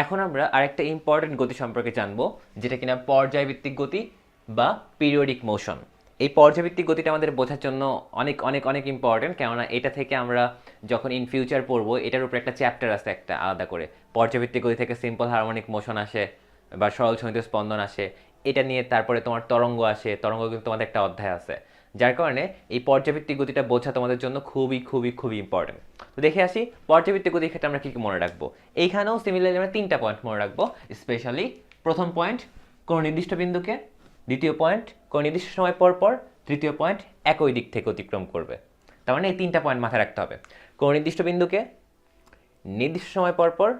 এখন আমরা আরেকটা ইম্পর্টেন্ট গতি সম্পর্কে জানব, যেটা কিনা পর্যায়ভিত্তিক গতি বা পিরিয়ডিক মোশন এই পর্যায়ভিত্তিক গতিটা আমাদের বোঝার জন্য অনেক অনেক অনেক ইম্পর্টেন্ট কেননা এটা থেকে আমরা যখন ইন ফিউচার পড়ব, এটার উপরে একটা চ্যাপ্টার আছে একটা আলাদা করে। পর্যায়ভিত্তিক গতি থেকে সিম্পল হারমোনিক মোশন আসে বা সরল সহিত স্পন্দন আসে, এটা নিয়ে তারপরে তোমার তরঙ্গ আসে, তরঙ্গ কিন্তু তোমাদের একটা অধ্যায় আছে। যার কারণে এই পর্যায়ভিত্তিক গতিটা বোঝা তোমাদের জন্য খুবই খুবই খুবই ইম্পর্টেন্ট তো দেখে আসি পর্যায়ভিত্তিক গতির ক্ষেত্রে আমরা কী কী মনে রাখব। এইখানেও সিমিলারলি আমরা তিনটা পয়েন্ট মনে রাখব স্পেশালি প্রথম পয়েন্ট কোনো নির্দিষ্ট বিন্দুকে, দ্বিতীয় পয়েন্ট কোনো নির্দিষ্ট সময় পর পর, তৃতীয় পয়েন্ট একই দিক থেকে অতিক্রম করবে। তার মানে এই তিনটা পয়েন্ট মাথায় রাখতে হবে। কোনো নির্দিষ্ট বিন্দুকে, নির্দিষ্ট সময় পর পর,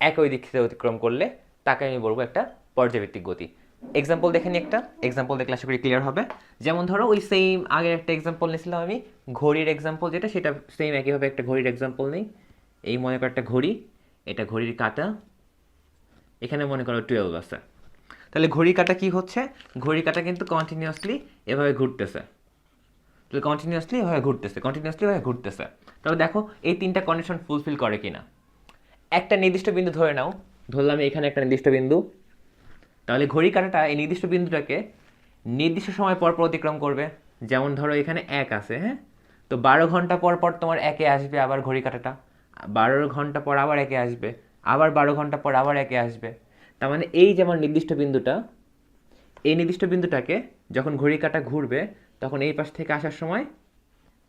একই দিক থেকে অতিক্রম করলে, তাকে আমি বলব একটা পর্যায়ভিত্তিক গতি। এক্সাম্পল দেখে নিই একটা। এক্সাম্পল দেখলে আশা করি ক্লিয়ার হবে। যেমন ধরো, ওই সেম আগের একটা এক্সাম্পল নিয়েছিলাম আমি। ঘড়ির এক্সাম্পল যেটা, সেটা সেম একইভাবে একটা ঘড়ির এক্সাম্পল নেই। এই মনে করো একটা ঘড়ি, এটা ঘড়ির কাটা। এখানে মনে করো টুয়েলভ আছে। তাহলে ঘড়ি কাটা কি হচ্ছে? ঘড়ি কাটা কিন্তু কন্টিনিউয়াসলি এভাবে ঘুরতেছে। তাহলে কন্টিনিউয়াসলি এভাবে ঘুরতেছে কন্টিনিউয়াসলি এভাবে ঘুরতেছে। তবে দেখো, এই তিনটা কন্ডিশন ফুলফিল করে কিনা। একটা নির্দিষ্ট বিন্দু ধরে নাও। ধরলাম এখানে একটা নির্দিষ্ট বিন্দু। তাহলে ঘড়ি কাঁটাটা এই নির্দিষ্ট বিন্দুটাকে নির্দিষ্ট সময় পর পর অতিক্রম করবে। যেমন ধরো এখানে এক আছে হ্যাঁ? তো বারো ঘণ্টা পর পর তোমার একে আসবে আবার ঘড়ি কাঁটাটা। বারো ঘণ্টা পর আবার একে আসবে, আবার বারো ঘণ্টা পর আবার একে আসবে। তার মানে এই যে আমার নির্দিষ্ট বিন্দুটা, এই নির্দিষ্ট বিন্দুটাকে যখন ঘড়ি কাঁটা ঘুরবে, তখন এই পাশ থেকে আসার সময়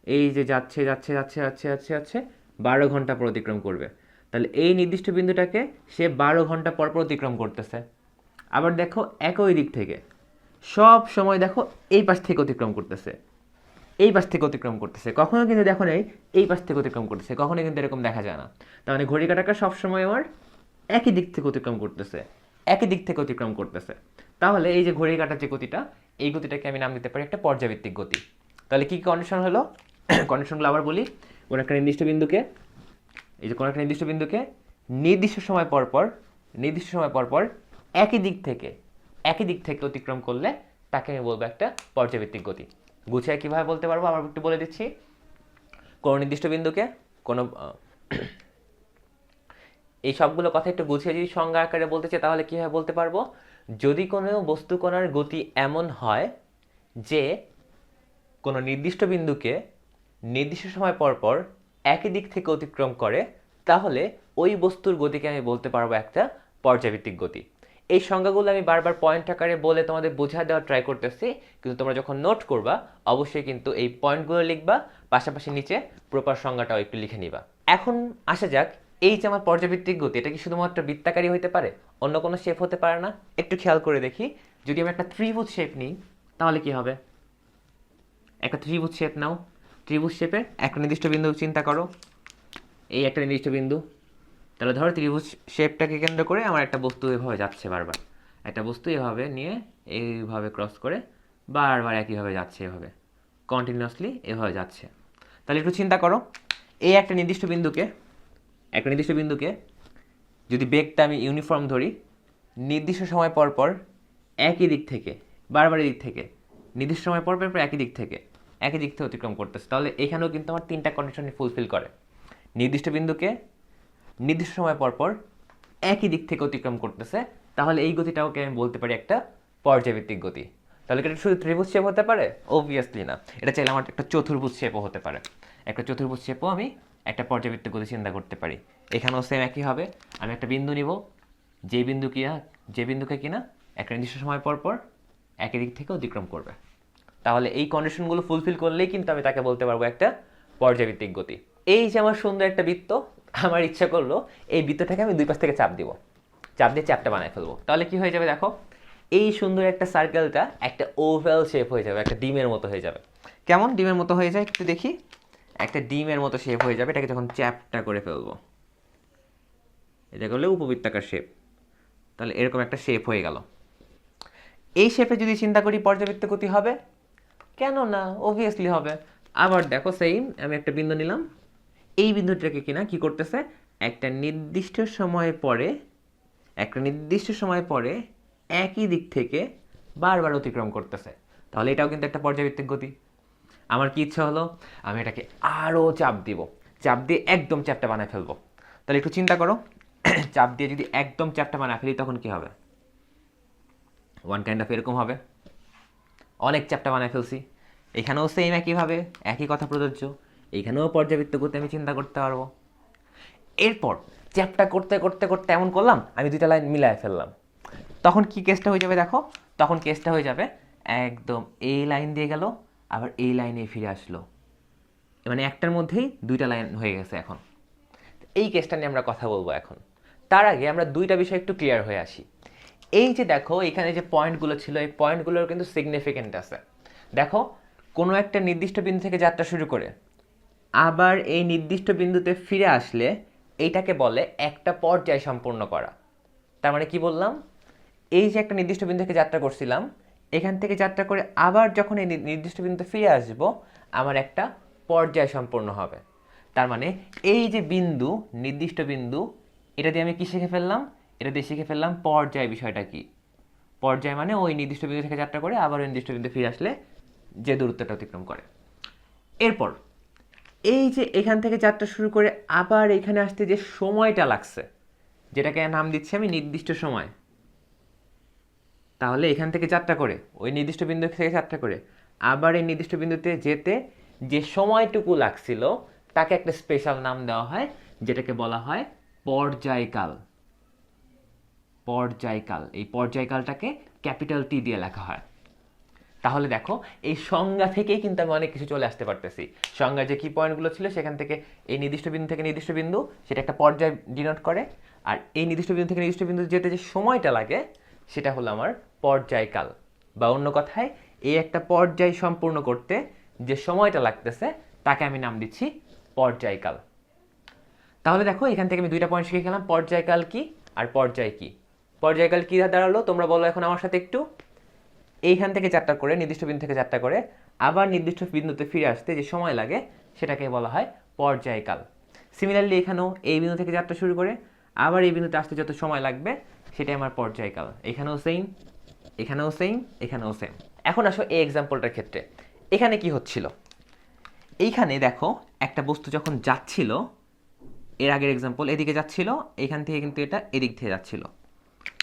এই যে যাচ্ছে যাচ্ছে যাচ্ছে যাচ্ছে যাচ্ছে যাচ্ছে, বারো ঘণ্টা পর অতিক্রম করবে। তাহলে এই নির্দিষ্ট বিন্দুটাকে সে বারো ঘণ্টা পর পর অতিক্রম করতেছে। আবার দেখো একই দিক থেকে। সব সময় দেখো এই পাশ থেকে অতিক্রম করতেছে। এই পাশ থেকে অতিক্রম করতেছে। কখনো কিন্তু দেখো নেই এই পাশ থেকে অতিক্রম করতেছে। কখনো কিন্তু এরকম দেখা যায় না। তার মানে ঘড়ি কাটাটা সবসময় আমার একই দিক থেকে অতিক্রম করতেছে। একই দিক থেকে অতিক্রম করতেছে। তাহলে এই যে ঘড়ি কাটার যে গতিটা, এই গতিটাকে আমি নাম দিতে পারি একটা পর্যাবৃত্তিক গতি। তাহলে কী কন্ডিশন হলো? কন্ডিশনগুলো আবার বলি। কোনো একটা নির্দিষ্ট বিন্দুকে, এই যে কোনো একটা নির্দিষ্ট বিন্দুকে নির্দিষ্ট সময় পর পর, নির্দিষ্ট সময় পর পর একই দিক থেকে, একই দিক থেকে অতিক্রম করলে তাকে আমি বলব একটা পর্যাবৃত্তিক গতি। গুছিয়ে কীভাবে বলতে পারব? আমার একটু বলে দিচ্ছি। কোনো নির্দিষ্ট বিন্দুকে, কোনো এই সবগুলো কথা একটু গুছিয়ে যদি সংজ্ঞা আকারে বলতে চাই, তাহলে কীভাবে বলতে পারব? যদি কোনো বস্তু কণার গতি এমন হয় যে কোনো নির্দিষ্ট বিন্দুকে নির্দিষ্ট সময় পর পর একই দিক থেকে অতিক্রম করে, তাহলে ওই বস্তুর গতিকে আমি বলতে পারব একটা পর্যাবৃত্তিক গতি। এই সংজ্ঞাগুলো আমি বারবার পয়েন্ট আকারে বলে তোমাদের বোঝা দেওয়ার ট্রাই করতেছি, কিন্তু তোমরা যখন নোট করবা, অবশ্যই কিন্তু এই পয়েন্টগুলো লিখবা, পাশাপাশি নিচে প্রপার সংজ্ঞাটাও একটু লিখে নিবা। এখন আসা যাক, এই যে আমার পর্যাবৃত্তিক গতি, এটা কি শুধুমাত্র বৃত্তাকারী হতে পারে? অন্য কোনো শেপ হতে পারে না? একটু খেয়াল করে দেখি। যদি আমি একটা ত্রিভুজ শেপ নিই, তাহলে কি হবে? একটা ত্রিভুজ শেপ নাও। ত্রিভুজ শেপের একটা নির্দিষ্ট বিন্দু চিন্তা করো। এই একটা নির্দিষ্ট বিন্দু। তাহলে ধরো ত্রিভুজ শেপটাকে কেন্দ্র করে আমার একটা বস্তু এভাবে যাচ্ছে বারবার। একটা বস্তু এভাবে নিয়ে এইভাবে ক্রস করে বারবার একইভাবে যাচ্ছে এভাবে। কন্টিনিউয়াসলি এভাবে যাচ্ছে। তাহলে একটু চিন্তা করো, এই একটা নির্দিষ্ট বিন্দুকে, একটা নির্দিষ্ট বিন্দুকে যদি বেগটা আমি ইউনিফর্ম ধরি, নির্দিষ্ট সময় পর পর একই দিক থেকে বারবার দিক থেকে, নির্দিষ্ট সময় পর পর একই দিক থেকে, একই দিক থেকে অতিক্রম করতেছে, তাহলে এখানেও কিন্তু আমার তিনটা কন্ডিশনই ফুলফিল করে। নির্দিষ্ট বিন্দুকে নির্দিষ্ট সময় পর পর একই দিক থেকে অতিক্রম করতেছে। তাহলে এই গতিটাকে আমি বলতে পারি একটা পর্যাবৃত্তিক গতি? তাহলে এটা শুধু ত্রিভুজ শেপ হতে পারে? অবভিয়াসলি না। এটা চাইলে আমার একটা চতুর্ভুজ শেপও হতে পারে। একটা চতুর্ভুজ শেপও আমি একটা পর্যাবৃত্তিক গতি চিন্তা করতে পারি। এখানেও সেম একই হবে। আমি একটা বিন্দু নিব। যে বিন্দু কিনা যে বিন্দুকে কিনা? একটা নির্দিষ্ট সময় পর পর একই দিক থেকে অতিক্রম করবে। তাহলে এই কন্ডিশনগুলো ফুলফিল করলেই কিন্তু আমি তাকে বলতে পারব একটা পর্যাবৃত্তিক গতি। এই যে আমার সুন্দর একটা বৃত্ত আমার ইচ্ছা করল এই বৃত্তটাকে আমি দুই পাশ থেকে চাপ দিব। চাপ দিয়ে চাপটা বানায় ফেলব। তাহলে কি হয়ে যাবে দেখো? এই সুন্দর একটা সার্কেলটা একটা ওভেল শেপ হয়ে যাবে, একটা ডিমের মতো হয়ে যাবে। কেমন ডিমের মতো হয়ে যায় একটু দেখি? একটা ডিমের মতো শেপ হয়ে যাবে, এটাকে যখন চ্যাপটা করে ফেলব। এটা করলে উপবৃত্তাকার শেপ তাহলে এরকম একটা শেপ হয়ে গেল। এই শেপে যদি চিন্তা করি, পর্যাবৃত্ত গতি হবে? কেন না অবভিয়াসলি হবে। আবার দেখো সেম আমি একটা বিন্দু নিলাম। এই বিন্দুটাকে কিনা কি করতেছে? একটা নির্দিষ্ট সময় পরে, একটা নির্দিষ্ট সময় পরে একই দিক থেকে বারবার অতিক্রম করতেছে। তাহলে এটাও কিন্তু একটা পর্যাবৃত্তিক গতি। আমার কি ইচ্ছা হলো? আমি এটাকে আরও চাপ দিব। চাপ দিয়ে একদম চাপটা বানায় ফেলব। তাহলে একটু চিন্তা করো। চাপ দিয়ে যদি একদম চাপটা বানায় ফেলি, তখন কি হবে? ওয়ান কাইন্ড অফ এরকম হবে। অনেক চ্যাপ্টার বানায় ফেলছি। এখানেও সেম একইভাবে, একই কথা প্রযোজ্য। এখানেও পর্যাবৃত্ত করতে আমি চিন্তা করতে পারব। এরপর, চ্যাপ্টার করতে করতে করতে এমন করলাম, আমি দুইটা লাইন মিলায় ফেললাম। তখন কি কেসটা হয়ে যাবে দেখো? তখন কেসটা হয়ে যাবে একদম এই লাইন দিয়ে গেল, আবার এই লাইনে ফিরে আসলো। মানে একটার মধ্যেই দুইটা লাইন হয়ে গেছে এখন। এই কেসটা নিয়ে আমরা কথা বলব এখন। তার আগে আমরা দুইটা বিষয় একটু ক্লিয়ার হয়ে আসি। এই যে দেখো, এখানে যে পয়েন্টগুলো ছিল, এই পয়েন্টগুলোর কিন্তু সিগনিফিকেন্ট আছে। দেখো, কোনো একটা নির্দিষ্ট বিন্দু থেকে যাত্রা শুরু করে আবার এই নির্দিষ্ট বিন্দুতে ফিরে আসলে এইটাকে বলে একটা পর্যায় সম্পূর্ণ করা। তার মানে কি বললাম? এই যে একটা নির্দিষ্ট বিন্দু থেকে যাত্রা করছিলাম, এখান থেকে যাত্রা করে আবার যখন এই নির্দিষ্ট বিন্দুতে ফিরে আসব, আমার একটা পর্যায় সম্পূর্ণ হবে। তার মানে এই যে বিন্দু, নির্দিষ্ট বিন্দু, এটা দিয়ে আমি কী শিখে ফেললাম? এটা দিয়ে শিখে ফেললাম পর্যায় বিষয়টা কি। পর্যায় মানে ওই নির্দিষ্ট বিন্দু থেকে যাত্রা করে আবার ওই নির্দিষ্ট বিন্দু ফিরে আসলে যে দূরত্বটা অতিক্রম করে। এরপর এই যে এখান থেকে যাত্রা শুরু করে আবার এখানে আসতে যে সময়টা লাগছে, যেটাকে নাম দিচ্ছি আমি নির্দিষ্ট সময়। তাহলে এখান থেকে যাত্রা করে, ওই নির্দিষ্ট বিন্দু থেকে যাত্রা করে, আবার এই নির্দিষ্ট বিন্দুতে যেতে যে সময়টুকু লাগছিল, তাকে একটা স্পেশাল নাম দেওয়া হয়, যেটাকে বলা হয় পর্যায়কাল। পর্যায়কাল, এই পর্যায়কালটাকে ক্যাপিটাল টি দিয়ে লেখা হয়। তাহলে দেখো, এই সংজ্ঞা থেকেই কিন্তু আমি অনেক কিছু চলে আসতে পারতেছি। সংজ্ঞা যে কি পয়েন্টগুলো ছিল, সেখান থেকে এই নির্দিষ্ট বিন্দু থেকে নির্দিষ্ট বিন্দু, সেটা একটা পর্যায় ডিনোট করে। আর এই নির্দিষ্ট বিন্দু থেকে নির্দিষ্ট বিন্দু যেতে যে সময়টা লাগে, সেটা হলো আমার পর্যায়কাল। বা অন্য কথায়, এই একটা পর্যায় সম্পূর্ণ করতে যে সময়টা লাগতেছে, তাকে আমি নাম দিচ্ছি পর্যায়কাল। তাহলে দেখো, এখান থেকে আমি দুইটা পয়েন্ট শিখে গেলাম, পর্যায়কাল কি আর পর্যায় কি। পর্যায়কাল কি দাঁড়াল, তোমরা বলো এখন আমার সাথে একটু। এইখান থেকে যাত্রা করে, নির্দিষ্ট বিন্দু থেকে যাত্রা করে, আবার নির্দিষ্ট বিন্দুতে ফিরে আসতে যে সময় লাগে, সেটাকে বলা হয় পর্যায়কাল। সিমিলারলি এখানেও এই বিন্দু থেকে যাত্রা শুরু করে, আবার এই বিন্দুতে আসতে যত সময় লাগবে, সেটাই আমার পর্যায়কাল। এখানেও সেম এখানেও সেম এখানেও সেম এখন আসো এই এক্সাম্পলটার ক্ষেত্রে। এখানে কি হচ্ছিল? এইখানে দেখো, একটা বস্তু যখন যাচ্ছিল, এর আগের এক্সাম্পল এদিকে যাচ্ছিল, এখান থেকে কিন্তু এটা এদিক থেকে যাচ্ছিল।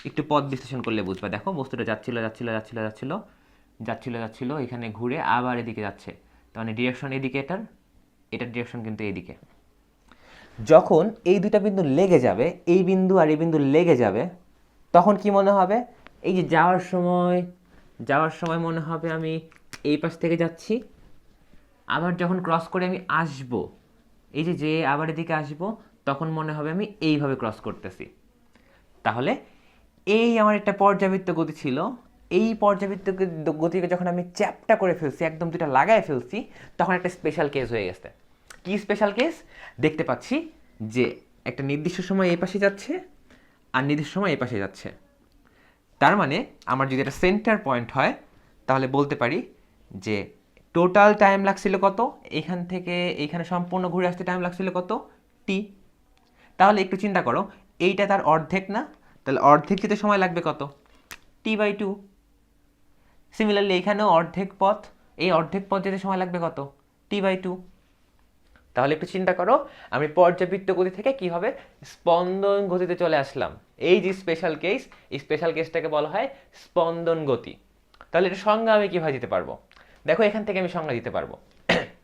একটু পথ বিশ্লেষণ করলে বুঝবা। দেখো, বস্তুটা যাচ্ছিল যাচ্ছিল যাচ্ছিল যাচ্ছিল যাচ্ছিল যাচ্ছিল, এখানে ঘুরে আবার এদিকে যাচ্ছে। তার মানে ডিরেকশন এদিকে এটার এটার ডিরেকশন কিন্তু এদিকে। যখন এই দুটা বিন্দু লেগে যাবে, এই বিন্দু আর এই বিন্দু লেগে যাবে, তখন কি মনে হবে? এই যে যাওয়ার সময় যাওয়ার সময় মনে হবে আমি এই পাশ থেকে যাচ্ছি। আবার যখন ক্রস করে আমি আসব, এই যে যে আবার এদিকে আসব, তখন মনে হবে আমি এইভাবে ক্রস করতেছি। তাহলে এই আমার একটা পর্যাবৃত্ত গতি ছিল। এই পর্যাবৃত্ত গতিকে যখন আমি চ্যাপটা করে ফেলছি, একদম দুটা লাগায় ফেলছি, তখন একটা স্পেশাল কেস হয়ে গেছে। কি স্পেশাল কেস দেখতে পাচ্ছি যে একটা নির্দিষ্ট সময় এই পাশে যাচ্ছে আর নির্দিষ্ট সময় এই পাশে যাচ্ছে। তার মানে আমার যদি একটা সেন্টার পয়েন্ট হয়, তাহলে বলতে পারি যে টোটাল টাইম লাগছিল কত? এখান থেকে এইখানে সম্পূর্ণ ঘুরে আসতে টাইম লাগছিল কত? টি তাহলে একটু চিন্তা করো, এইটা তার অর্ধেক না? তাহলে অর্ধেক যেতে সময় লাগবে কত? টি বাই টু সিমিলারলি এখানেও অর্ধেক পথ, এই অর্ধেক পথ যেতে সময় লাগবে কত? টি বাই টু তাহলে একটু চিন্তা করো, আমি পর্যাবৃত্ত গতি থেকে কীভাবে স্পন্দন গতিতে চলে আসলাম। এই যে স্পেশাল কেস এই স্পেশাল কেসটাকে বলা হয় স্পন্দন গতি। তাহলে এটা সংজ্ঞা আমি কীভাবে দিতে পারব? দেখো, এখান থেকে আমি সংজ্ঞা দিতে পারব।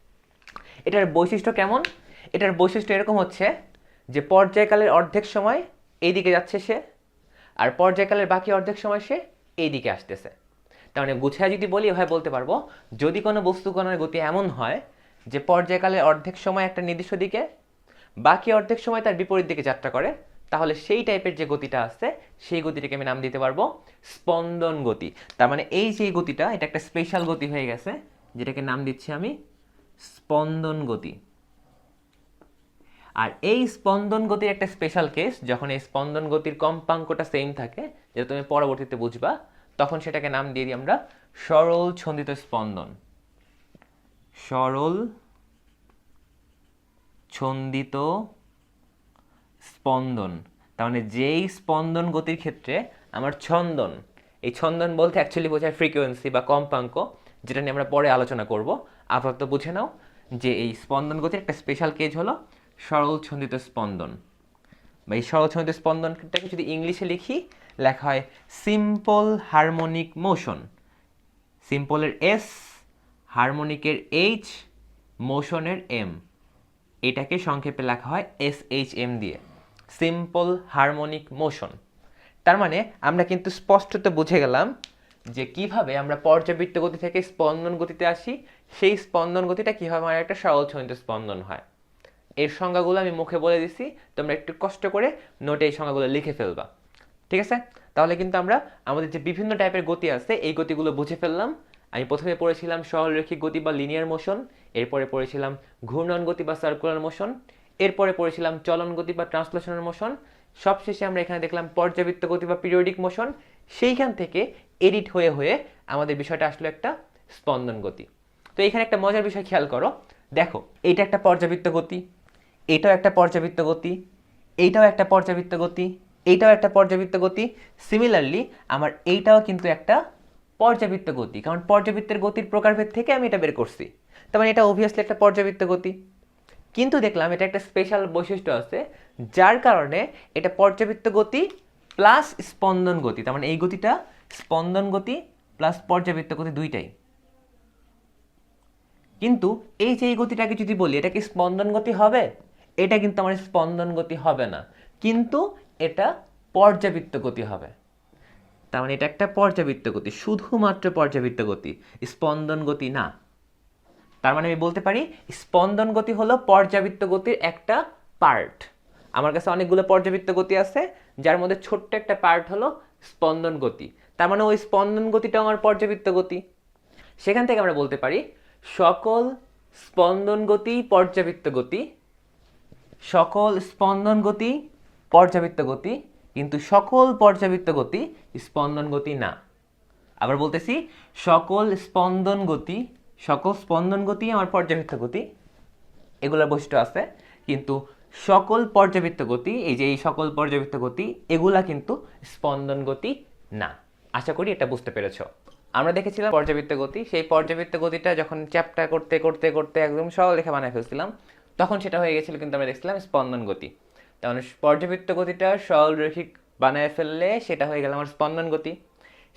এটার বৈশিষ্ট্য কেমন? এটার বৈশিষ্ট্য এরকম হচ্ছে যে পর্যায়কালের অর্ধেক সময় এইদিকে যাচ্ছে সে আর পর্যায়কালের বাকি অর্ধেক সময় সে এই দিকে আসতেছে। তার মানে গুছিয়ে যদি বলি, এভাবে বলতে পারব, যদি কোনো বস্তুকণের গতি এমন হয় যে পর্যায়কালের অর্ধেক সময় একটা নির্দিষ্ট দিকে, বাকি অর্ধেক সময় তার বিপরীত দিকে যাত্রা করে, তাহলে সেই টাইপের যে গতিটা আছে, সেই গতিটাকে আমি নাম দিতে পারব স্পন্দন গতি। তার মানে এই যে গতিটা, এটা একটা স্পেশাল গতি হয়ে গেছে, যেটাকে নাম দিচ্ছি আমি স্পন্দন গতি। আর এই স্পন্দন গতির একটা স্পেশাল কেস যখন এই স্পন্দন গতির কম্পাঙ্কটা সেম থাকে, যেটা তুমি পরবর্তীতে বুঝবা, তখন সেটাকে নাম দিয়ে দিই আমরা সরল ছন্দিত স্পন্দন। সরল ছন্দিত স্পন্দন। তার মানে যেই স্পন্দন গতির ক্ষেত্রে আমার ছন্দন, এই ছন্দন বলতে অ্যাকচুয়ালি বোঝায় ফ্রিকোয়েন্সি বা কম্পাঙ্ক, যেটা নিয়ে আমরা পরে আলোচনা করব। আপাতত বুঝে নাও যে এই স্পন্দন গতির একটা স্পেশাল কেজ হলো সরল ছন্দিত স্পন্দন। বা এই সরল ছন্দিত স্পন্দনটাকে যদি ইংলিশে লিখি, লেখা হয় সিম্পল হারমোনিক মোশন সিম্পলের এস হারমোনিকের এইচ মোশনের এম এটাকে সংক্ষেপে লেখা হয় এস এইচ এম দিয়ে। সিম্পল হারমোনিক মোশন তার মানে আমরা কিন্তু স্পষ্টত বুঝে গেলাম যে কীভাবে আমরা পর্যাবৃত্ত গতি থেকে স্পন্দন গতিতে আসি, সেই স্পন্দন গতিটা কীভাবে আমার একটা সরল ছন্দিত স্পন্দন হয়। এর সংজ্ঞাগুলো আমি মুখে বলে দিছি, তোমরা একটু কষ্ট করে নোটে এই সংজ্ঞাগুলো লিখে ফেলবা। ঠিক আছে? তাহলে কিন্তু আমরা আমাদের যে বিভিন্ন টাইপের গতি আছে, এই গতিগুলো বুঝে ফেললাম। আমি প্রথমে পড়েছিলাম সরলরৈখিক গতি বা লিনিয়ার মোশন এরপরে পড়েছিলাম ঘূর্ণন গতি বা সার্কুলার মোশন এরপরে পড়েছিলাম চলন গতি বা ট্রান্সলেশনাল মোশন সবশেষে আমরা এখানে দেখলাম পর্যাবৃত্ত গতি বা পিরিয়ডিক মোশন সেইখান থেকে এডিট হয়ে হয়ে আমাদের বিষয়টা আসলো একটা স্পন্দন গতি। তো এখানে একটা মজার বিষয় খেয়াল করো। দেখো, এইটা একটা পর্যাবৃত্ত গতি। এটাও একটা পর্যাবৃত্ত গতি, এইটাও একটা পর্যাবৃত্ত গতি, এইটাও একটা পর্যাবৃত্ত গতি। সিমিলারলি আমার এইটাও কিন্তু একটা পর্যাবৃত্ত গতি, কারণ পর্যাবৃত্তের গতির প্রকারভেদ থেকে আমি এটা বের করছি। তার মানে এটা অবভিয়াসলি একটা পর্যাবৃত্ত গতি। কিন্তু দেখলাম এটা একটা স্পেশাল বৈশিষ্ট্য আছে, যার কারণে এটা পর্যাবৃত্ত গতি প্লাস স্পন্দন গতি, তার মানে এই গতিটা স্পন্দন গতি প্লাস পর্যাবৃত্ত গতি দুইটাই। কিন্তু এই যে এই গতিটাকে যদি বলি, এটা কি স্পন্দন গতি হবে? এটা কিন্তু আমার স্পন্দন গতি হবে না। কিন্তু এটা পর্যাবৃত্ত গতি হবে। তার মানে এটা একটা পর্যাবৃত্ত গতি, শুধুমাত্র পর্যাবৃত্ত গতি, স্পন্দন গতি না। তার মানে আমি বলতে পারি, স্পন্দন গতি হলো পর্যাবৃত্ত গতির একটা পার্ট আমার কাছে অনেকগুলো পর্যাবৃত্ত গতি আছে, যার মধ্যে ছোট্ট একটা পার্ট হলো স্পন্দন গতি। তার মানে ওই স্পন্দন গতিটা আমার পর্যাবৃত্ত গতি। সেখান থেকে আমরা বলতে পারি, সকল স্পন্দন গতি পর্যাবৃত্ত গতি সকল স্পন্দন গতি পর্যাবৃত্ত গতি, কিন্তু সকল পর্যাবৃত্ত গতি স্পন্দন গতি না। আবার বলতেছি, সকল স্পন্দন গতি, সকল স্পন্দন গতি আমার পর্যাবৃত্ত গতি, এগুলোর বৈশিষ্ট্য আছে, কিন্তু সকল পর্যাবৃত্ত গতি, এই যে এই সকল পর্যাবৃত্ত গতি, এগুলা কিন্তু স্পন্দন গতি না। আশা করি এটা বুঝতে পেরেছ। আমরা দেখেছিলাম পর্যাবৃত্ত গতি, সেই পর্যাবৃত্ত গতিটা যখন চ্যাপ্টা করতে করতে করতে একদম সরল রেখা বানায় ফেলছিলাম তখন সেটা হয়ে গেছিল কিন্তু আমরা দেখছিলাম স্পন্দন গতি। তার মানে পর্যাবৃত্ত গতিটা সরল রৈখিক বানায় ফেললে সেটা হয়ে গেল আমার স্পন্দন গতি।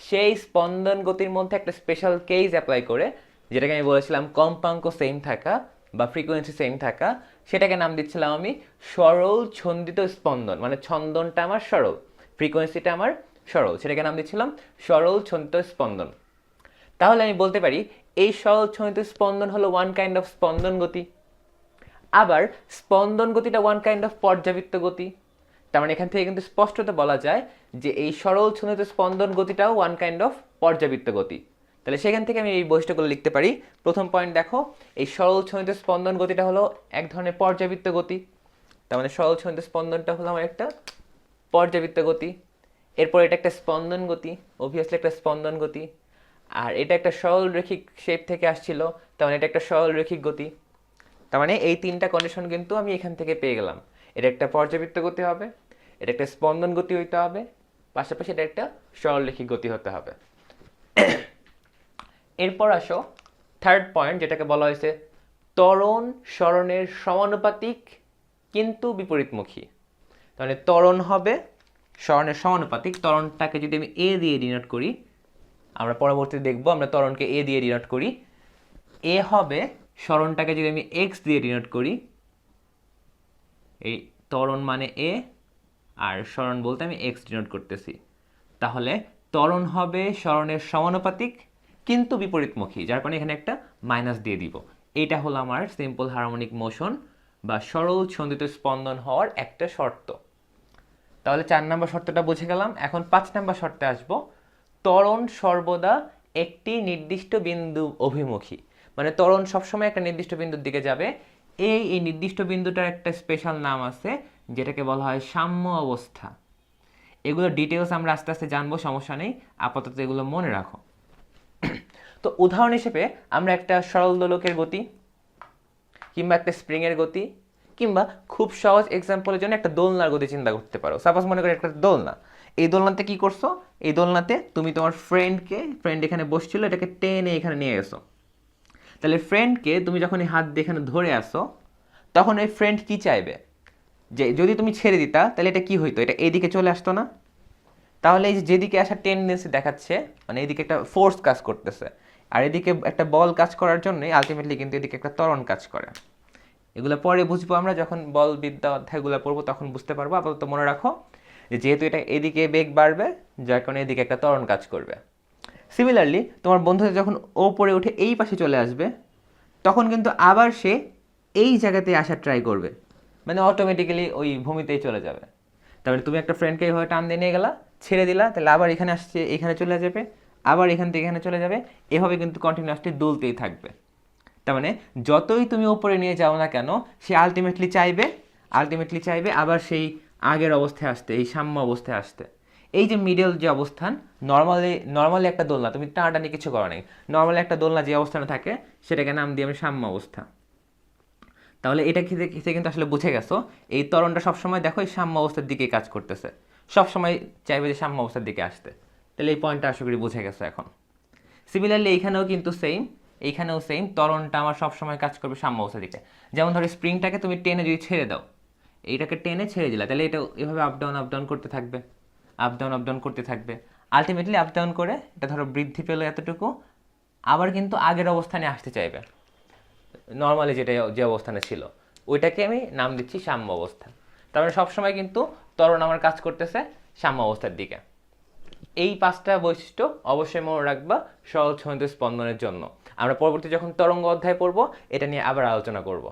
সেই স্পন্দন গতির মধ্যে একটা স্পেশাল কেস অ্যাপ্লাই করে, যেটাকে আমি বলেছিলাম কম্পাঙ্ক সেম থাকা বা ফ্রিকোয়েন্সি সেম থাকা, সেটাকে নাম দিচ্ছিলাম আমি সরল ছন্দিত স্পন্দন। মানে ছন্দনটা আমার সরল ফ্রিকোয়েন্সিটা আমার সরল, সেটাকে নাম দিচ্ছিলাম সরল ছন্দিত স্পন্দন। তাহলে আমি বলতে পারি, এই সরল ছন্দিত স্পন্দন হলো ওয়ান কাইন্ড অফ স্পন্দন গতি। আবার স্পন্দন গতিটা ওয়ান কাইন্ড অফ পর্যাবৃত্ত গতি। তার মানে এখান থেকে কিন্তু স্পষ্টত বলা যায় যে এই সরল ছন্দিত স্পন্দন গতিটাও ওয়ান কাইন্ড অফ পর্যাবৃত্ত গতি। তাহলে সেখান থেকে আমি এই বৈশিষ্ট্যগুলো লিখতে পারি। প্রথম পয়েন্ট দেখো, এই সরল ছন্দিত স্পন্দন গতিটা হলো এক ধরনের পর্যাবৃত্ত গতি। তার মানে সরল ছন্দিত স্পন্দনটা হলো আমার একটা পর্যাবৃত্ত গতি। এরপর এটা একটা স্পন্দন গতি অবভিয়াসলি একটা স্পন্দন গতি। আর এটা একটা সরল রৈখিক শেপ থেকে আসছিল, তার মানে এটা একটা সরল রৈখিক গতি। তার মানে এই তিনটা কন্ডিশন কিন্তু আমি এখান থেকে পেয়ে গেলাম। এটা একটা পর্যাবৃত্ত গতি হবে, এটা একটা স্পন্দন গতি হইতে হবে, পাশাপাশি এটা একটা সরলরেখিক গতি হতে হবে। এরপর আসো থার্ড পয়েন্ট যেটাকে বলা হয়েছে ত্বরণ স্মরণের সমানুপাতিক কিন্তু বিপরীতমুখী। তাহলে ত্বরণ হবে স্মরণের সমানুপাতিক, ত্বরণটাকে যদি আমি এ দিয়ে ডিনোট করি, আমরা পরবর্তীতে দেখব, আমরা ত্বরণকে এ দিয়ে ডিনোট করি এ হবে স্মরণটাকে যদি আমি এক্স দিয়ে ডিনোট করি, এই ত্বরণ মানে এ আর স্মরণ বলতে আমি এক্স ডিনোট করতেছি। তাহলে ত্বরণ হবে স্মরণের সমানুপাতিক কিন্তু বিপরীতমুখী, যার কারণে এখানে একটা মাইনাস দিয়ে দিব। এটা হলো আমার সিম্পল হারমোনিক মোশন বা সরল ছন্দিত স্পন্দন হওয়ার একটা শর্ত। তাহলে চার নম্বর শর্তটা বুঝে গেলাম। এখন পাঁচ নম্বর শর্তে আসব। ত্বরণ সর্বদা একটি নির্দিষ্ট বিন্দু অভিমুখী। মানে ত্বরণ সবসময় একটা নির্দিষ্ট বিন্দুর দিকে যাবে। এই এই নির্দিষ্ট বিন্দুটার একটা স্পেশাল নাম আছে, যেটাকে বলা হয় সাম্য অবস্থা। এগুলো ডিটেলস আমরা আস্তে আস্তে জানব, সমস্যা নেই। আপাতত এগুলো মনে রাখো। তো উদাহরণ হিসেবে আমরা একটা সরল দোলকের গতি, কিংবা একটা স্প্রিংয়ের গতি, কিংবা খুব সহজ এক্সাম্পলের জন্য একটা দোলনার গতি চিন্তা করতে পারো। সাপোজ মনে করো একটা দোলনা। এই দোলনাতে কি করছ? এই দোলনাতে তুমি তোমার ফ্রেন্ডকে ফ্রেন্ড এখানে বসছিল, এটাকে টেনে এখানে নিয়ে এসো। তাহলে ফ্রেন্ডকে তুমি যখন এই হাত দিয়ে এখানে ধরে আসো, তখন এই ফ্রেন্ড কি চাইবে? যে যদি তুমি ছেড়ে দিতা, তাহলে এটা কি হইতো? এটা এদিকে চলে আসতো না? তাহলে এই যেদিকে আসা টেন্ডেন্সি দেখাচ্ছে মানে এদিকে একটা ফোর্স কাজ করতেছে। আর এদিকে একটা বল কাজ করার জন্যই আলটিমেটলি কিন্তু এদিকে একটা ত্বরণ কাজ করে। এগুলো পরে বুঝব আমরা, যখন বল বিদ্যা অধ্যায়গুলো পড়ব, তখন বুঝতে পারব। আপাতত মনে রাখো যেহেতু এটা এদিকে বেগ বাড়বে, যার কারণে এদিকে একটা ত্বরণ কাজ করবে। সিমিলারলি তোমার বন্ধুটা যখন ওপরে উঠে এই পাশে চলে আসবে, তখন কিন্তু আবার সে এই জায়গাতে আসার ট্রাই করবে। মানে অটোমেটিক্যালি ওই ভূমিতেই চলে যাবে। তারপরে তুমি একটা ফ্রেন্ডকে এইভাবে টান দিয়ে নিয়ে গেলা, ছেড়ে দিলা, তাহলে আবার এখানে আসছে, এখানে চলে যাবে, আবার এখান থেকে এখানে চলে যাবে, এভাবে কিন্তু কন্টিনিউয়াসলি দুলতেই থাকবে। তার মানে যতই তুমি ওপরে নিয়ে যাও না কেন, সে আলটিমেটলি চাইবে আলটিমেটলি চাইবে আবার সেই আগের অবস্থায় আসতে, এই সাম্য অবস্থায় আসতে। এই যে মিডল যে অবস্থান নর্মালি নর্মালি একটা দোলনা, তুমি টানাটানি কিছু করো নাই। নর্মালি একটা দোলনা যে অবস্থানে থাকে, সেটাকে নাম দিয়ে আমি সাম্য অবস্থা। তাহলে এটা খেতে খেতে কিন্তু আসলে বুঝে গেছো, এই তরণটা সবসময় দেখো এই সাম্য অবস্থার দিকেই কাজ করতেছে। সবসময় চাইবে যে সাম্য অবস্থার দিকে আসতে। তাহলে এই পয়েন্টটা আশা করি বুঝে গেছো এখন। সিমিলারলি এইখানেও কিন্তু সেম এইখানেও সেম তরণটা আমার সবসময় কাজ করবে সাম্য অবস্থার দিকে। যেমন ধরো স্প্রিংটাকে তুমি টেনে যদি ছেড়ে দাও, এইটাকে টেনে ছেড়ে দিলা, তাহলে এটা এভাবে আপ ডাউন করতে থাকবে। আপ ডাউন আপ ডাউন করতে থাকবে। আলটিমেটলি আপ ডাউন করে এটা ধরো বৃদ্ধি পেল এতটুকু, আবার কিন্তু আগের অবস্থানে আসতে চাইবে। নর্মালি যেটা যে অবস্থানে ছিল। ওইটাকে আমি নাম দিচ্ছি সাম্য অবস্থা। তার মানে সবসময় কিন্তু ত্বরণ আমার কাজ করতেছে সাম্য অবস্থার দিকে। এই পাঁচটা বৈশিষ্ট্য অবশ্যই মনে রাখবা সরল ছন্দ স্পন্দনের জন্য। আমরা পরবর্তী যখন তরঙ্গ অধ্যায় পড়ব, এটা নিয়ে আবার আলোচনা করব।